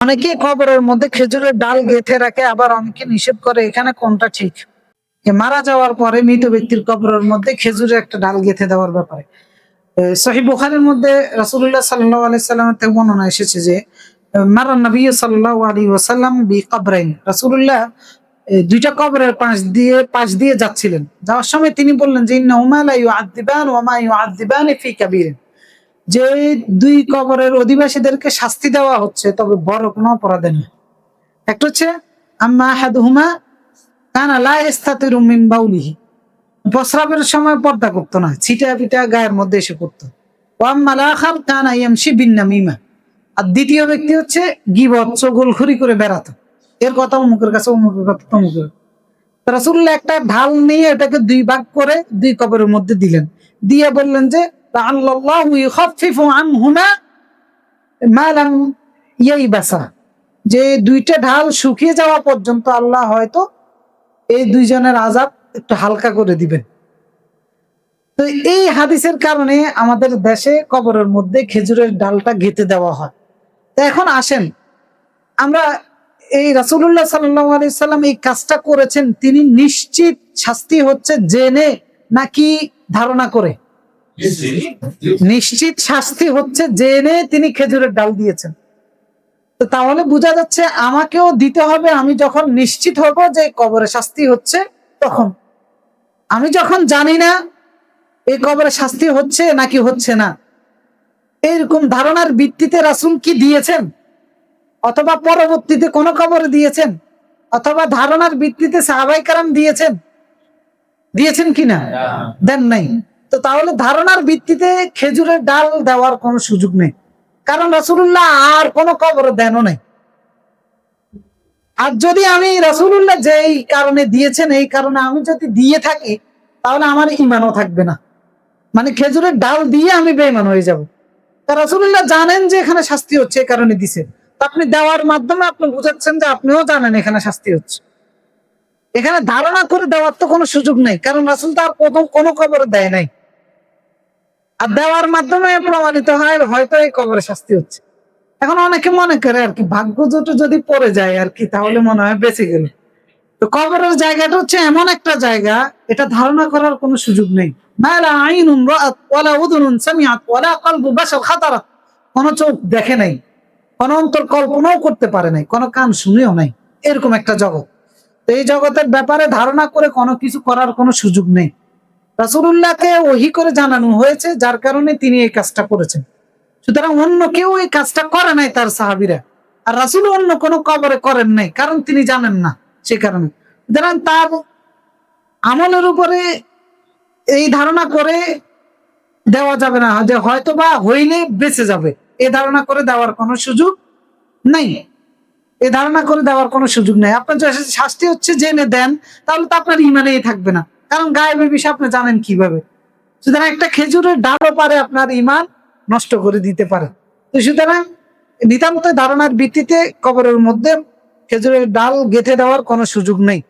অনেকে কবরের মধ্যে খেজুরের ডাল গেঁথে রাখে, আবার অনেকে নিষেধ করে, এখানে কোনটা ঠিক? মারা যাওয়ার পরে মৃত ব্যক্তির কবরের মধ্যে খেজুরের একটা ডাল গেঁথে দেওয়ার ব্যাপারে। সহি বুখারের মধ্যে রাসুল্লাহ সাল্লাহ আলি সাল্লামের থেকে বর্ণনা এসেছে যে মারা নবী সাল্লাহ আলী ওসাল্লাম বি কবরাইন রাসুল্লাহ দুইটা কবরের পাশ দিয়ে পাশ দিয়ে যাচ্ছিলেন। যাওয়ার সময় তিনি বললেন যে ইন্না উমালা আদিবান ওমা ইউ আদিবান ফি কাবির যে দুই কবরের অধিবাসীদেরকে শাস্তি দেওয়া হচ্ছে, তবে বড় কোনো অপরাধে নয় একটা হচ্ছে, আম্মা হাদহুমা কানা লা ইস্তাতিরু মিন বাউলিহি। প্রস্রাবের সময় পর্দা করতো না ছিটা পিটা গায়ের মধ্যে এসে পড়তো। ওয়াম্মা লাখার কানা ইয়ামশি বিন নামিমা। আর দ্বিতীয় ব্যক্তি হচ্ছে, গিবত চগলখুরি করে বেড়াতো। এর কথা অমুকের কাছে, অমুকের কথা তমুকের। রাসুল্লাহ একটা ঢাল নিয়ে এটাকে দুই ভাগ করে দুই কবরের মধ্যে দিলেন। দিয়ে বললেন যে লাআল্লাল্লাহু ইখাফফিফু আনহুমা মা লাম ইয়াইবাসা যে দুইটা ঢাল শুকিয়ে যাওয়া পর্যন্ত আল্লাহ হয়তো এই দুইজনের আজাব একটু হালকা করে দিবেন। তো এই হাদিসের কারণে আমাদের দেশে কবরের মধ্যে খেজুরের ডালটা গেঁথে দেওয়া হয়। তো এখন আসেন, আমরা এই রাসুল্লাহ সাল্লাম এই কাজটা করেছেন, তিনি নিশ্চিত শাস্তি হচ্ছে জেনে নাকি ধারণা করে? নিশ্চিত? শাস্তি হচ্ছে জেনে তিনি খেজুরের ডাল দিয়েছেন। তো তাহলে বোঝা যাচ্ছে আমাকেও দিতে হবে আমি যখন নিশ্চিত হব যে কবরে শাস্তি হচ্ছে তখন। আমি যখন জানি না এই কবরে শাস্তি হচ্ছে নাকি হচ্ছে না এইরকম ধারণার ভিত্তিতে রাসুল কি দিয়েছেন? অথবা পরবর্তীতে কোন কবরে দিয়েছেন? অথবা ধারণার ভিত্তিতে সাহাবাই কারাম দিয়েছেন? দিয়েছেন কিনা? দেন নাই। তো তাহলে ধারণার ভিত্তিতে খেজুরের ডাল দেওয়ার কোনো সুযোগ নেই। কারণ রাসুল্লাহ আর কোনো কবর দেনও নেই। আর যদি আমি রাসুল্লাহ যেই কারণে দিয়েছেন, এই কারণে আমি যদি দিয়ে থাকি, তাহলে আমার ইমানও থাকবে না। মানে খেজুরের ডাল দিয়ে আমি বেইমান হয়ে যাব। তা রাসুল্লাহ জানেন যে এখানে শাস্তি হচ্ছে এই কারণে দিছে। তা আপনি দেওয়ার মাধ্যমে আপনি বুঝাচ্ছেন যে আপনিও জানেন এখানে শাস্তি হচ্ছে। এখানে ধারণা করে দেওয়ার তো কোনো সুযোগ নেই। কারণ রাসুল তার প্রথম কোনো কবর দেয় নাই। আর দেওয়ার মাধ্যমে প্রমাণিত হয়, হয়তো এই কবরে শাস্তি হচ্ছে। এখন অনেকে মনে করে আর কি, ভাগ্য জোটে যদি পড়ে যায় আর কি, তাহলে মনে হয় বেঁচে গেল। তো কবরের জায়গাটা হচ্ছে এমন একটা জায়গা, এটা ধারণা করার কোনো সুযোগ নেই। মালা আইনুন রাআত ওয়ালা উযুনুন সামিআত ওয়ালা কলবু বাশার খাতারাত কোন চোখ দেখে নাই, কোন অন্তর কল্পনাও করতে পারে নাই, কোন কান শুনেও নাই। এরকম একটা জগৎ। তো এই জগতের ব্যাপারে ধারণা করে কোনো কিছু করার কোনো সুযোগ নেই। রাসূলুল্লাহকে ওহি করে জানানো হয়েছে, যার কারণে তিনি এই কাজটা করেছেন। সুতরাং অন্য কেউ এই কাজটা করে নাই তার সাহাবিরা। আর রাসুল অন্য কোনো কবরে করেন নাই, কারণ তিনি জানেন না সে কারণে। সুতরাং তার আমলের উপরে এই ধারণা করে দেওয়া যাবে না, যে হয়তো বা হইলে বেঁচে যাবে। এ ধারণা করে দেওয়ার কোনো সুযোগ নাই। এ ধারণা করে দেওয়ার কোনো সুযোগ নেই। আপনার শাস্তি হচ্ছে, জেনে দেন, তাহলে তো আপনার ইমানেই থাকবে না। কারণ গায়েবের বিষয়ে আপনি জানেন কীভাবে। সুতরাং একটা খেজুরের ডালও পারে আপনার ইমান নষ্ট করে দিতে পারে। তো সুতরাং নিতান্ত ধারণার ভিত্তিতে কবরের মধ্যে খেজুরের ডাল গেঁথে দেওয়ার কোনো সুযোগ নেই।